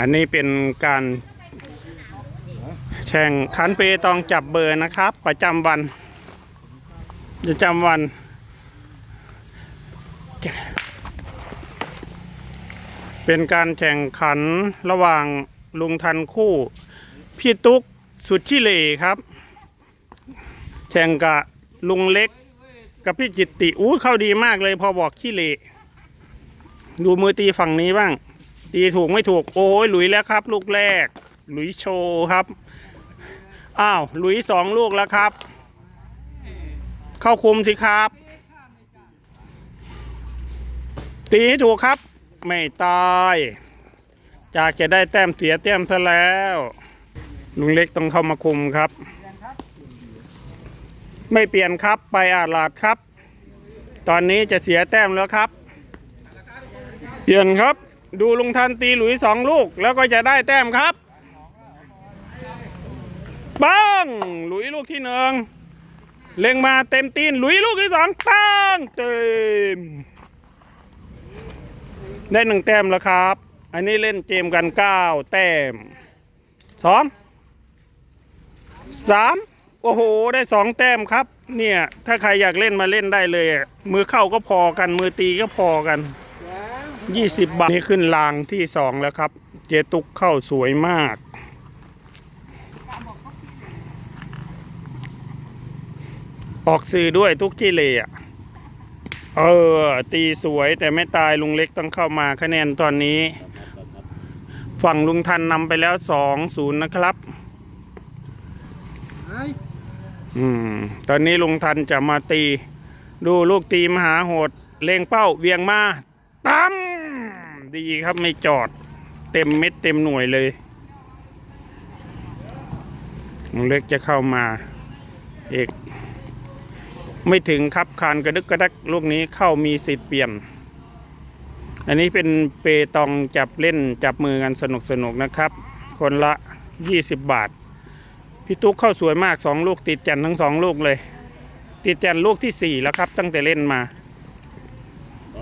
อันนี้เป็นการแข่งขันเปตองจับเบอร์นะครับ ประจำวันประจำวันเป็นการแข่งขันระหว่างลุงทันคู่ พี่ตุ๊กสุดขี้เหร่ครับ แข่งกับลุงเล็ก กับพี่จิตติอู้เข้าดีมากเลยพอบอกขี้เหร่ดูมือตีฝั่งนี้บ้าง ตีถูกไม่ถูกโอ้ยหลุยแล้วครับ ลูกแรก หลุยโชว์ครับ อ้าวหลุยสองลูกแล้วครับ เข้าคุมสิครับ ตีถูกครับ ไม่ตาย จากจะได้แต้มเสียแต้มซะแล้ว ลุงเล็กต้องเข้ามาคุมครับ ไม่เปลี่ยนครับไปอาลาดครับ ตอนนี้จะเสียแต้มแล้วครับ เปลี่ยนครับ ดูลุงทันตีหลุยสองลูก แล้วก็จะได้แต้มครับปังหลุยลูกที่หนึ่งเล็งมาเต็มตีน หลุยลูกที่สองปังเต็มได้หนึ่งแต้มแล้วครับ อันนี้เล่นเกมกันเก้าแต้มสองสามโอ้โห ได้สองแต้มครับ เนี่ย ถ้าใครอยากเล่นมาเล่นได้เลย มือเข้าก็พอกัน มือตีก็พอกัน 20 บาท นี่ขึ้นรางที่สองแล้วครับ เจตุกเข้าสวยมาก ออกสื่อด้วยทุกที่เลยอะ เออ ตีสวยแต่ไม่ตายลุงเล็กต้องเข้ามาคะแนนตอนนี้ ฝั่งลุงทันนำไปแล้วสองศูนย์นะครับ อืม ตอนนี้ลุงทันจะมาตี ดูลูกตีมหาโหด เลงเป้าเวียงมา ดีครับไม่จอดเต็มเม็ดเต็มหน่วยเลยลุงเล็กจะเข้ามาเอกไม่ถึงครับคานกระดึกกระดักลูกนี้เข้ามีสิทธิ์เปลี่ยน อันนี้เป็นเปตองจับเล่นจับมือกันสนุกสนุกนะครับ คนละ 20 บาท พี่ตุ๊กเข้าสวยมากสองลูกติดจันทั้งสองลูกเลย ติดจันลูกที่สี่แล้วครับ ตั้งแต่เล่นมา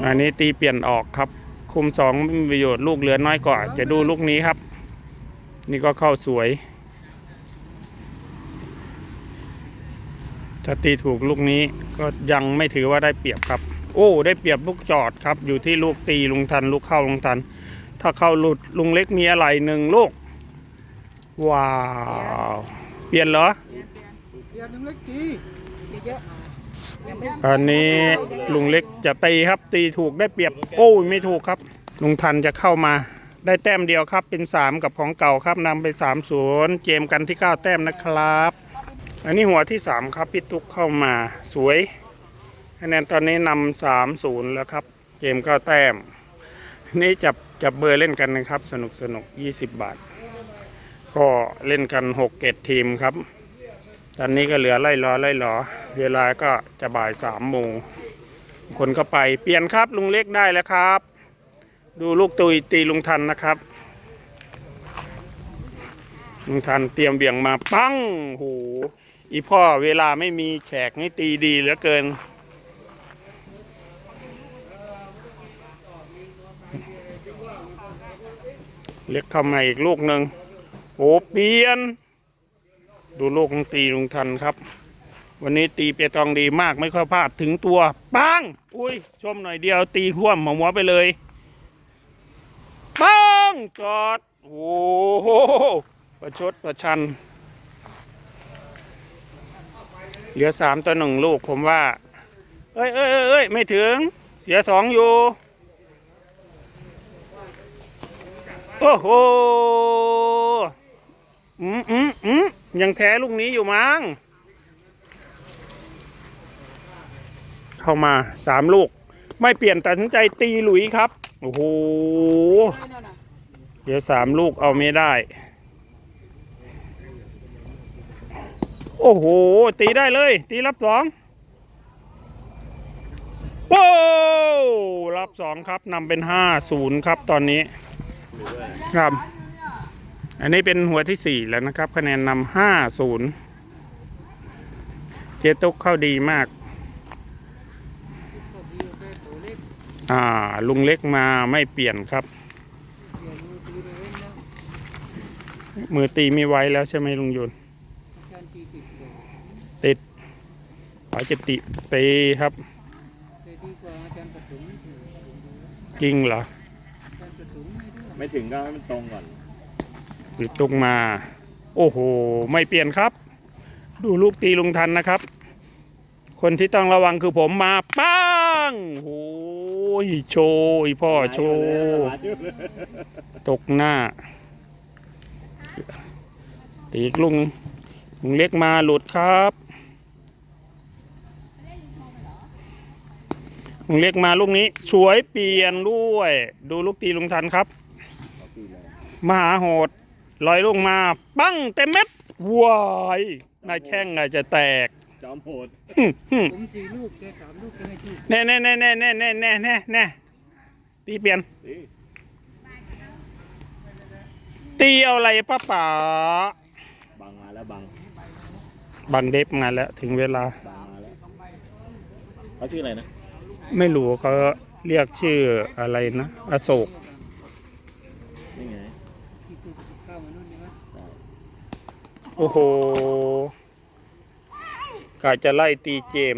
อันนี้ตีเปลี่ยนออกครับ คุมสองไม่มีประโยชน์ลูกเหลือน้อยกว่าจะดูลูกนี้ครับ นี่ก็เข้าสวยถ้าตีถูกลูกนี้ก็ยังไม่ถือว่าได้เปรียบครับ โอ้ได้เปรียบลูกจอดครับ อยู่ที่ลูกตีลุงทัน ลูกเข้าลุงทัน ถ้าเข้าหลุดลุงเล็กมีอะไรหนึ่งลูก ว้าว เปลี่ยนเหรอเรียนนึงเล็กจีอั อันนี้ลุงเล็กจะตีครับ ตีถูกได้เปรียบโอ้ยไม่ถูกครับ ลุงทันจะเข้ามา ได้แต้มเดียวครับ เป็น 3 กับของเก่าครับนำไป3ศูนย์เกมกันที่ 9 แต้มนะครับ อันนี้หัวที่ 3 ครับพี่ตุ๊กเข้ามาสวยคะแนนตอนนี้นำสามศูนย์แล้วครับ เกมก็แต้ม นี่จับจับเบอร์เล่นกันนะครับ สนุกสนุก20บาท ก็เล่นกัน6เกตทีมครับ ตอนนี้ก็เหลือไล่รอไล่รอ เวลาก็จะบ่ายสามโมงคนก็ไปเปลี่ยนครับลุงเล็กได้แล้วครับ ดูลูกตุยตีลุงทันนะครับลุงทันเตรียมเบี่ยงมาปั้งโหอีพ่อเวลาไม่มีแขกนี่ตีดีเหลือเกิน เล็กเข้ามาอีกลูกหนึ่งโอ้เปลี่ยน ดูลูกตีลุงทันครับ วันนี้ตีเปียตองดีมากไม่ค่อยพลาดถึงตัวปังอุ้ยชมหน่อยเดียวตีห่วมหัวไปเลยปังจอดโอ้โหประชดประชัน เหลือสามต่อหนึ่งลูกผมว่า เอ้ยเอ้ยเอ้ยเอ้ยไม่ถึงเสียสองอยู่ โอ้โห อืมอืมอืมยังแพ้ลูกนี้อยู่มั้ง เข้ามาสามลูก ไม่เปลี่ยนตัดสินใจตีหลุยครับ โอ้โห เดี๋ยวสามลูกเอาไม่ได้ โอ้โห ตีได้เลย ตีรับสองโอ้รับสองครับนำเป็นห้าศูนย์ครับตอนนี้ครับ อันนี้เป็นหัวที่สี่แล้วนะครับ คะแนนนำห้าศูนย์เจตุกเข้าดีมาก อ่าลุงเล็กมาไม่เปลี่ยนครับ มือตีไม่ไหวแล้วใช่ไหมลุงยุนอาจารย์ตีติดเลยติดปาจะติตีครับแต่ดีกว่าอาจารย์ประถุมเออผมดูแล้วจริงเหรออาจารย์ประถุมไม่ได้ไม่ถึงก็ให้มันตรงก่อนหรือตุงมา โอ้โห ไม่เปลี่ยนครับ ดูลูกตีลุงทันนะครับ คนที่ต้องระวังคือผมมาป้างโอ้ ยโชว์อีพ่อโชว์ตกหน้าตีอีกลุงลุงเล็กมาหลุดครับลุงเล็กมาลูกนี้สวยเปลี่ยนด้วย ดูลูกตีลุงทันครับ มหาโหดลอยลงมา ปั้งเต็มเม็ดวายนายแข้งนายจะแตก จอมโหดหึ่มหึ่มผมตีลูกแกสามลูกแกไม่ตีแน่แน่แน่แน่แน่แน่แน่แน่แน่ตีเปลี่ยนสิตีเอาอะไรป้าป๋าบังมาแล้วบังบังเด็บงานแล้วถึงเวลา บังมาแล้วเขาชื่ออะไรนะไม่รู้เขาเรียกชื่ออะไรนะอโศกนี่ไงที่ตัวเข้ามานู่นนี่วะได้โอ้โห กาจะไล่ตีเจม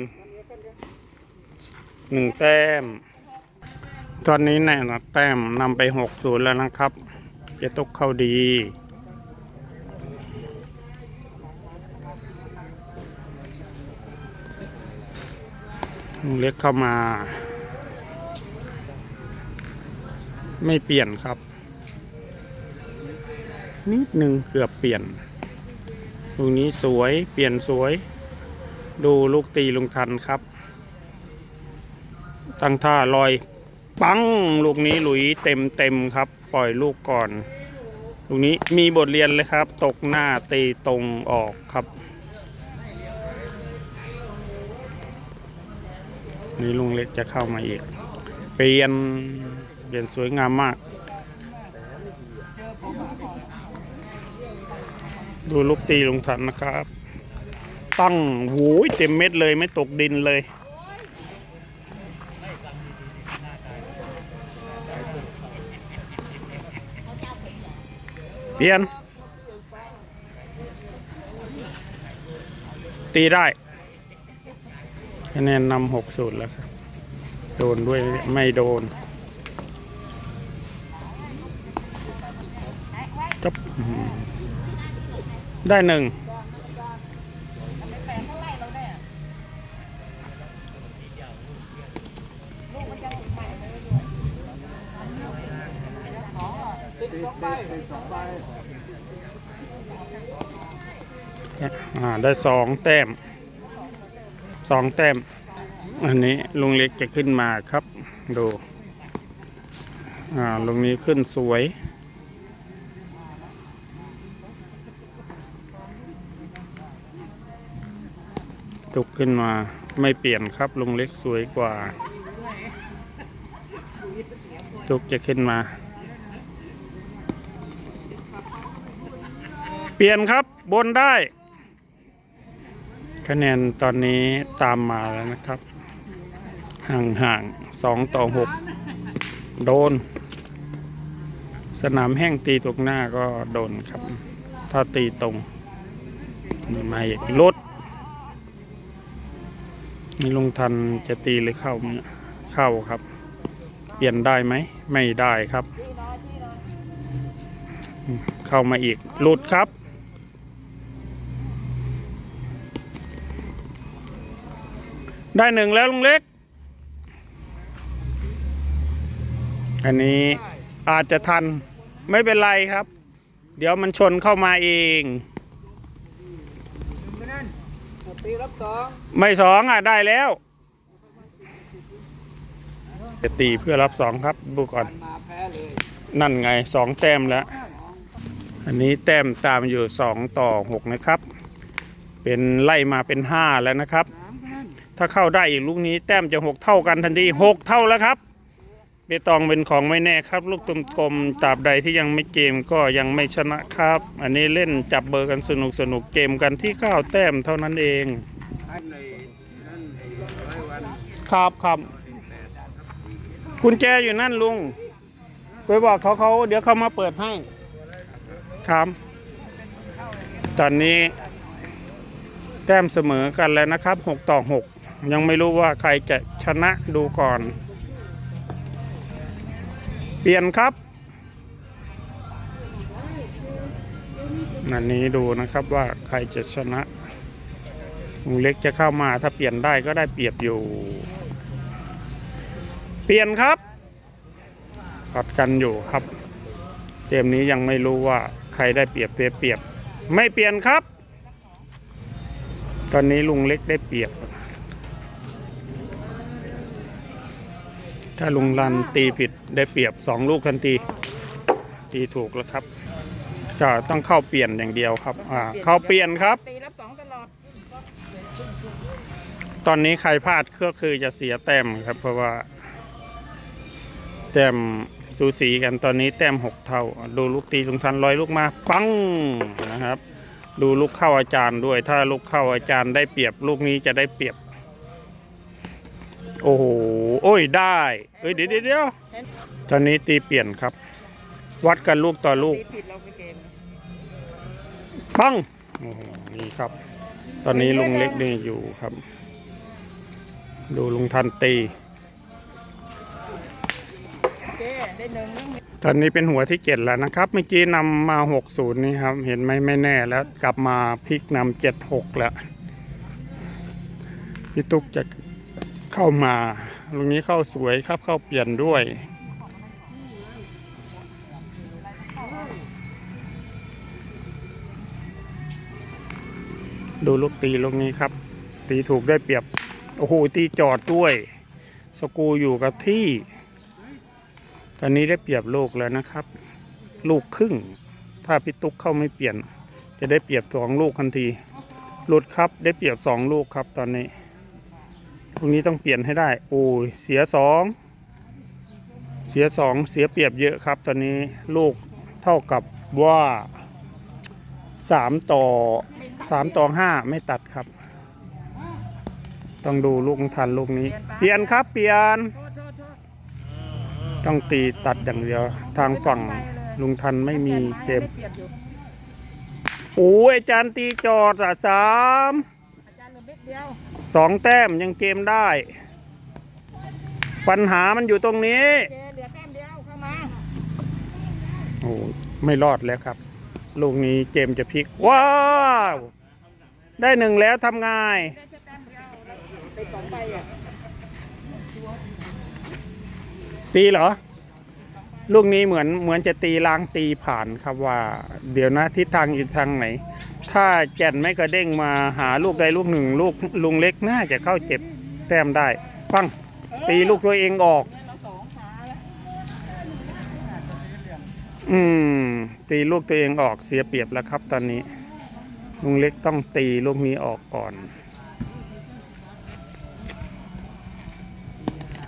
หนึ่งแต้ม ตอนนี้แน่นะแต้มนำไปหกศูนย์แล้วนะครับ จะตกเข้าดี เล็กเข้ามา ไม่เปลี่ยนครับ นิดหนึ่งเกือบเปลี่ยนลูกนี้สวยเปลี่ยนสวย ดูลูกตีลุงทันครับ ตั้งท่าลอย ปังลูกนี้หลุยเต็มเต็มครับ ปล่อยลูกก่อน ลูกนี้มีบทเรียนเลยครับ ตกหน้าตีตรงออกครับ นี่ลุงเล็กจะเข้ามาอีก เปลี่ยนเปลี่ยนสวยงามมาก ดูลูกตีลงทันนะครับ ตั้งโว้ยเต็มเม็ดเลยไม่ตกดินเลย เปลี่ยน ตีได้คะแนนนำหกสูตรแล้วครับ โดนด้วยไม่โดนจับได้หนึ่ง อ่าได้สองแต้มสองแต้ม อันนี้ลุงเล็กจะขึ้นมาครับ ดู อ่าลุงนี้ขึ้นสวยตุกขึ้นมาไม่เปลี่ยนครับลุงเล็กสวยกว่า ตุกจะขึ้นมา เปลี่ยนครับบนได้ คะแนนตอนนี้ตามมาแล้วนะครับ ห่างๆสองต่อหกโดน สนามแห้งตีตกหน้าก็โดนครับ ถ้าตีตรงมีมาอีกลดนี่ลุงทันจะตีหรือเข้าเข้าครับ เปลี่ยนได้ไหม ไม่ได้ครับ เข้ามาอีกหลุดครับ ได้หนึ่งแล้วลุงเล็ก อันนี้อาจจะทันไม่เป็นไรครับ เดี๋ยวมันชนเข้ามาเองไม่สองอะได้แล้ว จะตีเพื่อรับสองครับดูก่อน นั่นไงสองแต้มแล้ว อันนี้แต้มตามอยู่สองต่อหกนะครับ เป็นไล่มาเป็นห้าแล้วนะครับ ถ้าเข้าได้อีกลูกนี้แต้มจะหกเท่ากันทันทีหกเท่าแล้วครับเบตองเป็นของไม่แน่ครับ ลูกตุ่มกลมๆตราบใดที่ยังไม่เกมก็ยังไม่ชนะครับ อันนี้เล่นจับเบอร์กันสนุกสนุกเกมกันที่เก้าแต้มเท่านั้นเองอันในนั่นไอ้ร้อยวันครับครับกุญแจอยู่นั่นลุงไปบอกเขาเขาเดี๋ยวเขามาเปิดให้ ครับ ตอนนี้ แต้มเสมอกันแล้วนะครับ6ต่อ6 ยังไม่รู้ว่าใครจะชนะดูก่อน เปลี่ยนครับนันนี้ดูนะครับว่าใครจะชนะลุงเล็กจะเข้ามาถ้าเปลี่ยนได้ก็ได้เปรียบอยู่ เปลี่ยนครับปัดกันอยู่ครับ เกมนี้ยังไม่รู้ว่าใครได้เปรียบเสียเปรียบ ไม่เปลี่ยนครับ ตอนนี้ลุงเล็กได้เปรียบ ถ้าลุงรันตีผิดได้เปรียบสองลูกทันทีตีถูกแล้วครับก็ต้องเข้าเปลี่ยนอย่างเดียวครับอ่าเข้าเปลี่ยนครับ ตีรับสองตลอดตอนนี้ใครพลาดก็คือจะเสียแต้มครับ เพราะว่า แต้มสูสีกันตอนนี้แต้มหกเท่า ดูลูกตีลุงทันลอยลูกมาปังนะครับ ดูลูกเข้าอาจารย์ด้วย ถ้าลูกเข้าอาจารย์ได้เปรียบลูกนี้จะได้เปรียบ โอ้โห โอ้ยได้เอ้ยเดี๋ยวเดี๋ยวเดี๋ยวตอนนี้ตีเปลี่ยนครับ วัดกันลูกต่อลูกตีผิดเราไปเกมปังโอ้โหนี่ครับ ตอนนี้ลุงเล็กนี่อยู่ครับ ดูลุงทันตีโอเคได้หนึ่งตอนนี้เป็นหัวที่เจ็ดแล้วนะครับ เมื่อกี้นำมาหกศูนย์นี่ครับ เห็นไหมไม่แน่แล้วกลับมาพลิกนำเจ็ดหกแล้วพี่ตุ๊กจะเข้ามา ลุงนี้เข้าสวยครับเข้าเปลี่ยนด้วย ดูลูกตีลูกนี้ครับ ตีถูกได้เปรียบ โอ้โห ตีจอดด้วย สกูอยู่กับที่ ตอนนี้ได้เปรียบลูกแล้วนะครับ ลูกครึ่ง ถ้าพี่ตุ๊กเข้าไม่เปลี่ยน จะได้เปรียบสองลูกทันที หลุดครับได้เปรียบสองลูกครับตอนนี้ ตรงนี้ต้องเปลี่ยนให้ได้ โอ้ยเสียสองเสียสองเสียเปรียบเยอะครับ ตอนนี้ลูกเท่ากับว่าสามต่อสามต่อห้าไม่ตัดครับ ต้องดูลูกทันลูกนี้ เปลี่ยนครับเปลี่ยน ต้องตีตัดอย่างเดียว ทางฝั่งลุงทันไม่มีเกมโอ้ยอาจารย์ตีจอดอะสามอาจารย์เหลือเม็ดเดียว สองแต้มยังเกมได้ ปัญหามันอยู่ตรงนี้เจเหลือแต้มเดียวเข้ามาโอ้ไม่รอดแล้วครับ ลูกนี้เกมจะพลิก ว้าว ได้หนึ่งแล้วทำไงได้แค่แต้มเดียวแล้วไปสองใบอะตีเหรอ ลูกนี้เหมือนเหมือนจะตีล้างตีผ่านครับว่า เดี๋ยวนะทิศทางอยู่ทางไหน ถ้าแก่นไม่กระเด้งมาหาลูกใดลูกหนึ่ง ลูกลุงเล็กน่าจะเข้าเจ็บแต้มได้ปังตีลูกตัวเองออกเนี่ยเราสองขาแล้วอืม ตีลูกตัวเองออกเสียเปรียบแล้วครับตอนนี้ ลุงเล็กต้องตีลูกนี้ออกก่อน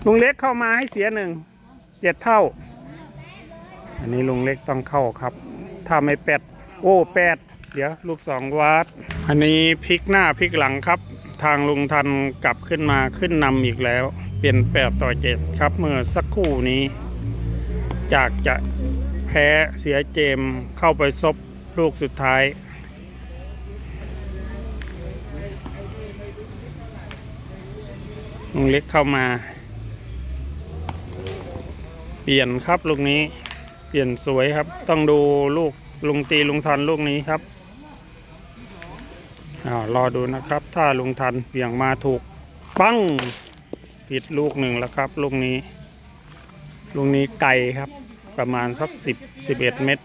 ลุงเล็กเข้ามาให้เสียหนึ่งเจ็ดเท่า อันนี้ลุงเล็กต้องเข้าครับ ถ้าไม่แปดโอ้แปด เดี๋ยวลูกสองวัด อันนี้พลิกหน้าพลิกหลังครับ ทางลุงทันกลับขึ้นมาขึ้นนำอีกแล้ว เปลี่ยนแปดต่อเจ็ดครับเมื่อสักครู่นี้ จากจะแพ้เสียเกมเข้าไปซบลูกสุดท้ายลุงเล็กเข้ามา เปลี่ยนครับลูกนี้ เปลี่ยนสวยครับ ต้องดูลูกลุงตีลุงทันลูกนี้ครับ อ้าวรอดูนะครับ ถ้าลุงทันเบี่ยงมาถูก ปั้งผิดลูกหนึ่งแล้วครับ ลูกนี้ ลูกนี้ไกลครับ ประมาณสักสิบสิบเอ็ดเมตร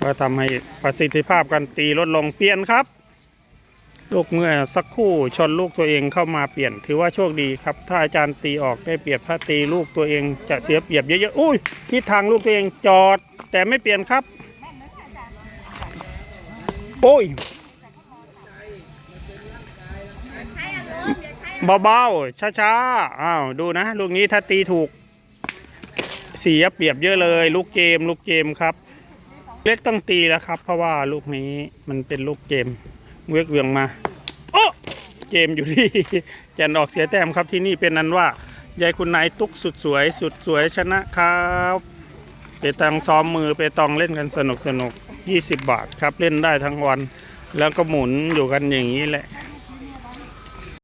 ก็ทำให้ประสิทธิภาพการตีลดลงเปลี่ยนครับ ลูกเมื่อสักครู่ชนลูกตัวเองเข้ามาเปลี่ยน ถือว่าโชคดีครับ ถ้าอาจารย์ตีออกได้เปรียบถ้าตีลูกตัวเองจะเสียเปรียบเยอะๆอุ้ยทิศทางลูกตัวเองจอด แต่ไม่เปลี่ยนครับ โอ้ย เบาๆ ช้าๆ อ้าว ดูนะ ลูกนี้ถ้าตีถูก เสียเปรียบเยอะเลย ลูกเกม ลูกเกมครับ เล็กต้องตีแล้วครับ เพราะว่าลูกนี้มันเป็นลูกเกมเวกเวียงมา โอ้เกมอยู่ที่แจนออกเสียแต้มครับที่นี่เป็นนั้นว่ายายคุณนายตุ๊กสุดสวย สุดสวยชนะครับไปตังซ้อมมือไปตองเล่นกันสนุกสนุก20 บาทครับเล่นได้ทั้งวัน แล้วก็หมุนอยู่กันอย่างนี้แหละ